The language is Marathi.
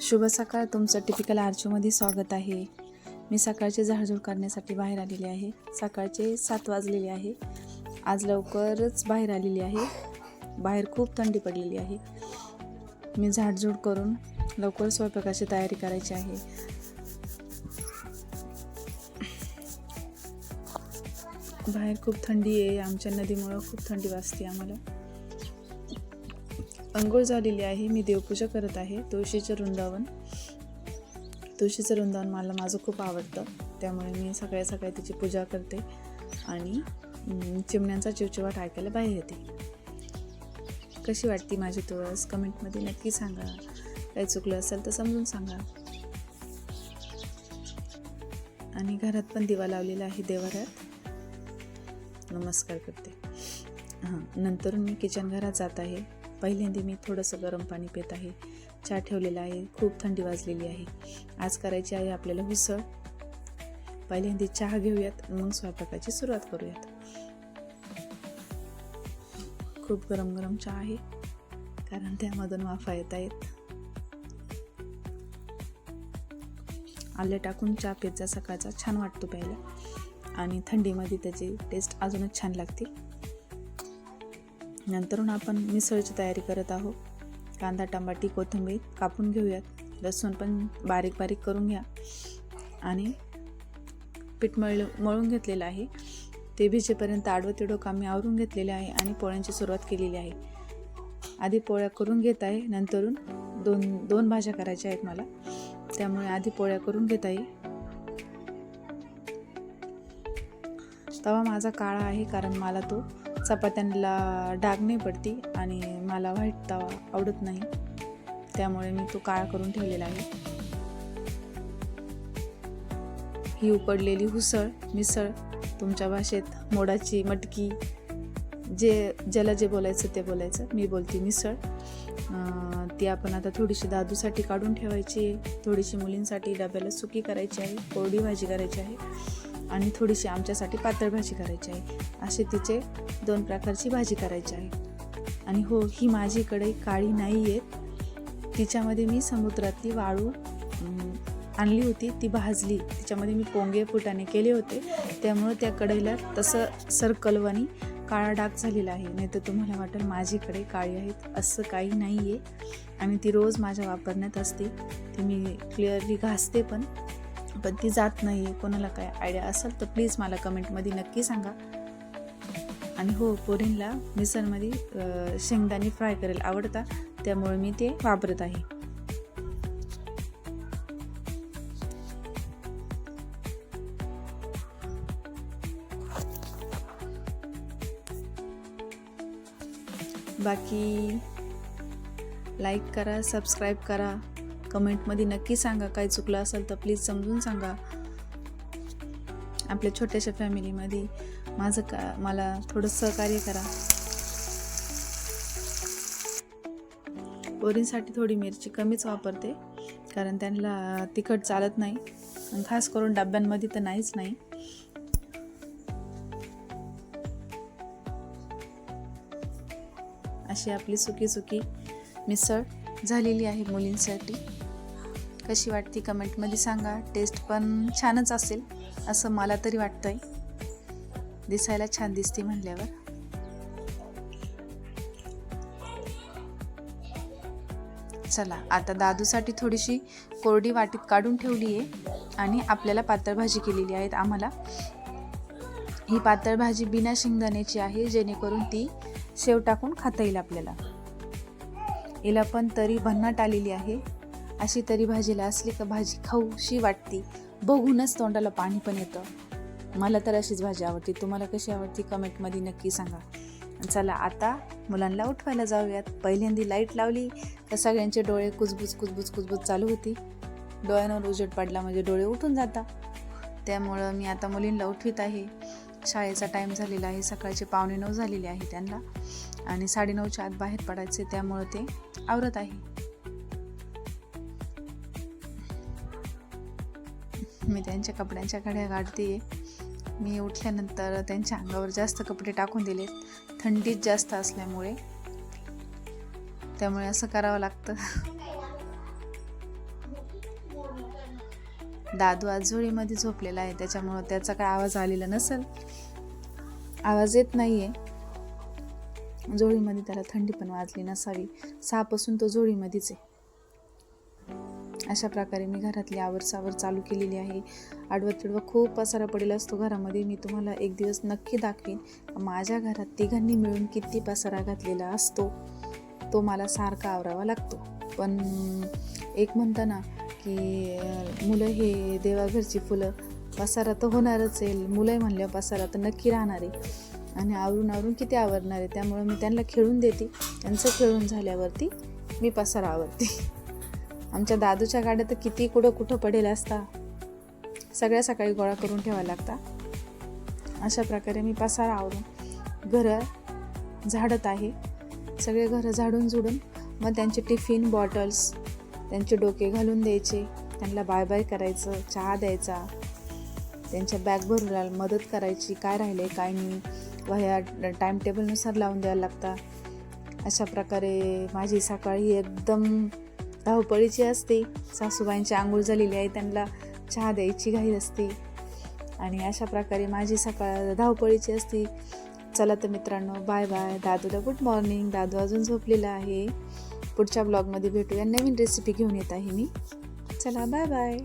शुभ सकाळ. तुमचं टिपिकल आर्चोमध्ये स्वागत आहे. मी सकाळचे झाडझूड करण्यासाठी बाहेर आलेली आहे. सकाळचे सात वाजलेले आहे. आज लवकरच बाहेर आलेली आहे. बाहेर खूप थंडी पडलेली आहे. मी झाडझूड करून लवकर स्वयंपाकाची तयारी करायची आहे. बाहेर खूप थंडी आहे. आमच्या नदीमुळं खूप थंडी वाजते आम्हाला. अंघोळ झालेली आहे मी देवपूजा करत आहे तुळशीचं वृंदावन तुळशीचं वृंदावन मला माझं खूप आवडतं त्यामुळे मी सकाळी सकाळी तिची पूजा करते आणि चिमण्यांचा चिवचिवाट ऐकायला बाहेर येते. कशी वाटते माझी तुळस? कमेंटमध्ये नक्की सांगा. काही चुकलं असेल तर समजून सांगा. आणि घरात पण दिवा लावलेला आहे देवाऱ्यात. नमस्कार करते. हां नंतर मी किचन घरात जात आहे. पहिल्यांदा मी थोडंसं गरम पाणी पित आहे. चहा ठेवलेला आहे. खूप थंडी वाजलेली आहे. आज करायची आहे आपल्याला उसळ. पहिल्यांदा चहा घेऊयात. मग स्वयंपाकाची सुरुवात करूयात. खूप गरम गरम चहा आहे. कारण त्यामधून वाफा येत आहेत. आले टाकून चहा पिझ्झा सकाळचा छान वाटतो प्यायला. आणि थंडीमध्ये त्याची टेस्ट अजूनच छान लागते. नंतरून आपण मिसळची तयारी करत आहोत. कांदा टमाटी कोथिंबीर कापून घेऊयात. लसूण पण बारीक बारीक करून घ्या. आणि पीठ मळ मळून घेतलेलं आहे. ते भिजेपर्यंत आडवं तिडवं कामी आवरून घेतलेले आहे आणि पोळ्यांची सुरुवात केलेली आहे. आधी पोळ्या करून घेत आहे नंतरून दोन दोन भाज्या करायच्या आहेत मला. त्यामुळे आधी पोळ्या करून घेत आहे. तवा माझा काळा आहे कारण मला तो चपात्यांना डाग नाही पडती आणि मला व्हाईट तवा आवडत नाही. त्यामुळे मी तो काळ करून ठेवलेला आहे. ही उकडलेली हुसळ मिसळ तुमच्या भाषेत मोडाची मटकी जे ज्याला जे बोलायचं ते बोलायचं. मी बोलते मिसळ. ती आपण आता थोडीशी दादूसाठी काढून ठेवायची. आहे थोडीशी मुलींसाठी डब्याला सुकी करायची आहे कोरडी भाजी करायची आहे. आणि थोडीशी आमच्यासाठी पातळ भाजी करायची आहे. असे तिचे दोन प्रकारची भाजी करायची आहे. आणि हो ही माझी काळी नाही आहे तिच्यामध्ये मी समुद्रातली वाळू आणली होती. ती भाजली. तिच्यामध्ये मी पोंगे फुटाणे केले होते. त्यामुळं त्या कढईला तसं सर्कलवानी काळा डाग झालेला आहे. नाही तर तुम्हाला वाटेल माझीकडे काळी आहेत असं काही नाही आहे आणि ती रोज माझ्या वापरण्यात असते. ती मी क्लिअरली घासते पण. पण ती जात नाही आहे कोणाला काय आयडिया असेल तर प्लीज मला कमेंटमध्ये नक्की सांगा. आणि हो पोरींला मिसळमध्ये शेंगदाणे फ्राय करायला आवडता त्यामुळे मी ते वापरत आहे. बाकी लाईक करा सबस्क्राईब करा. कमेंटमध्ये नक्की सांगा. काय चुकलं असेल तर प्लीज समजून सांगा. आपल्या छोट्याशा फॅमिलीमध्ये माझं का मला थोडं सहकार्य करा. पोरींसाठी थोडी मिरची कमीच वापरते कारण त्यांना तिखट चालत नाही. खास करून डब्यांमध्ये तर नाहीच नाही. अशी आपली सुकी सुकी मिसळ झालेली आहे मुलींसाठी. कशी वाटते कमेंटमध्ये सांगा. टेस्ट पण छानच असेल असं मला तरी वाटतंय. दिसायला छान दिसते म्हणल्यावर. चला आता दादूसाठी थोडीशी कोरडी वाटीत काढून ठेवली आहे आणि आपल्याला पातळ भाजी केलेली आहेत आम्हाला. ही पातळ भाजी बिना शेंगदाण्याची आहे जेणेकरून ती शेव टाकून खाता येईल आपल्याला. हिला पण तरी भन्नाट आलेली आहे. अशी तरी भाजीला असली का भाजी खाऊशी वाटते. बघूनच तोंडाला पाणी पण येतं. मला तर अशीच भाजी आवडते. तुम्हाला कशी आवडते कमेंटमध्ये नक्की सांगा. चला आता मुलांना उठवायला जाऊयात. पहिल्यांदी लाइट लावली तर सगळ्यांचे डोळे कुजबुज कुजबुज कुजबुज चालू होती. डोळ्यांवर उजेड पडला म्हणजे डोळे उठून जातात त्यामुळं मी आता मुलींना उठवीत आहे. शाळेचा टाईम झालेला आहे. सकाळचे पावणे नऊ झालेले आहे त्यांना. आणि साडेनऊच्या आत बाहेर पडायचे त्यामुळं ते आवरत आहे. मी त्यांच्या कपड्यांच्या घड्या काढते. मी उठल्यानंतर त्यांच्या अंगावर जास्त कपडे टाकून दिले. थंडीच जास्त असल्यामुळे. त्यामुळे असं करावं लागतं. दादू आजोळीमध्ये झोपलेला आहे. त्याच्यामुळं त्याचा काय आवाज आलेला नसेल. आवाज येत नाही आहे जोडीमध्ये त्याला थंडी पण वाजली नसावी. सहापासून तो जोडीमध्येच आहे. अशा प्रकारे मी घरातली आवर सावर चालू केलेली आहे. आडवा तिडवा खूप पसारा पडेला असतो घरामध्ये. मी तुम्हाला एक दिवस नक्की दाखवीन. माझ्या घरात तिघांनी मिळून किती पसारा घातलेला असतो तो मला सारखा आवरावा लागतो. पण एक म्हणताना की मुलं हे देवाघरची फुलं पसारा तर होणारच आहे. मुलं म्हणल्या पसारा तर नक्की राहणार आहे. आणि आवरून आवरून किती आवरणार आहे? त्यामुळं मी त्यांना खेळून देते. त्यांचं खेळून झाल्यावरती मी पसारा आवरते. आमच्या दादूच्या गाड्या तर किती कुठं कुठं पडेल असता. सगळ्या सकाळी गोळा करून ठेवायला लागता. अशा प्रकारे मी पसारा आवरून घरं झाडत आहे. सगळे घरं झाडून झुडून मग त्यांचे टिफिन बॉटल्स त्यांचे डोके घालून द्यायचे. त्यांना बाय बाय करायचं चहा द्यायचा. त्यांच्या बॅग भरूला मदत करायची काय राहिले काय नाही. वह्या टाईम टेबलनुसार लावून द्यायला लागतात अशा प्रकारे माझी सकाळी एकदम धावपळीची असते. सासूबाईंची आंघोळ झालेली आहे त्यांना चहा द्यायची घाई असते. आणि अशा प्रकारे माझी सकाळ धावपळीची असते. चला तर मित्रांनो बाय बाय दादूला गुड मॉर्निंग दादू अजून झोपलेला आहे. पुढच्या ब्लॉगमध्ये भेटूया. नवीन रेसिपी घेऊन येत आहे मी. चला बाय बाय